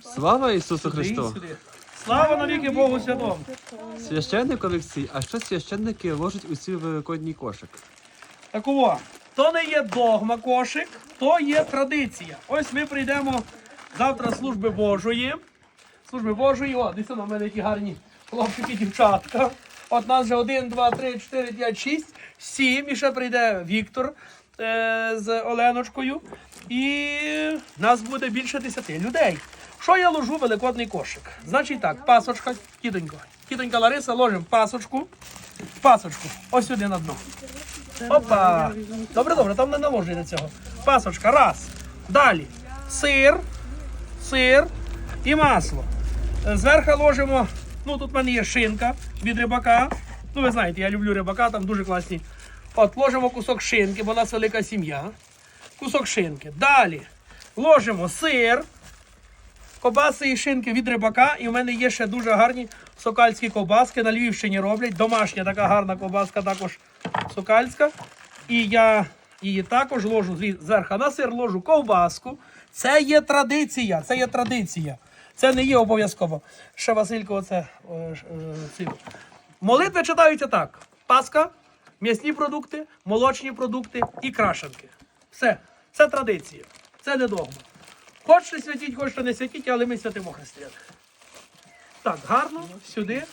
Слава Ісусу Христу! Слава навіки Богу Святому! Священник Олексій, а що священники ложать у цей великодній кошик? Так о, то не є догма кошик, то є традиція. Ось ми прийдемо завтра служби Божої. Служби Божої, о, дивіться на мене які гарні хлопчики, дівчатка. От нас вже один, два, три, чотири, п'ять, шість, сім. І ще прийде Віктор з Оленочкою. І нас буде більше десяти людей. Що я ложу великодний кошик? Значить так, пасочка, тітонько. Тітонька Лариса ложимо пасочку. Пасочку. Ось сюди на дно. Опа! Добре, добре, там не наложуйте цього. Пасочка, раз. Далі. Сир, сир і масло. Е, Зверху ложимо, ну тут в мене є шинка від рибака. Ну, ви знаєте, я люблю рибака, там дуже класні. От, ложимо кусок шинки, бо у нас велика сім'я. Кусок шинки. Далі ложимо сир, кобаси і шинки від рибака. І в мене є ще дуже гарні сокальські ковбаски. На Львівщині роблять. Домашня така гарна ковбаска, також сокальська. І я її також ложу зверху на сир, ложу ковбаску. Це є традиція. Це є традиція. Це не є обов'язково. Ще Василько, оце. е, ш- е. Молитви читаються так: Паска, м'ясні продукти, молочні продукти і крашенки. Все. Це традиція. Це не догма. Хочете святіть, хочете не святіть, але ми святимо християни. Так, гарно, сюди.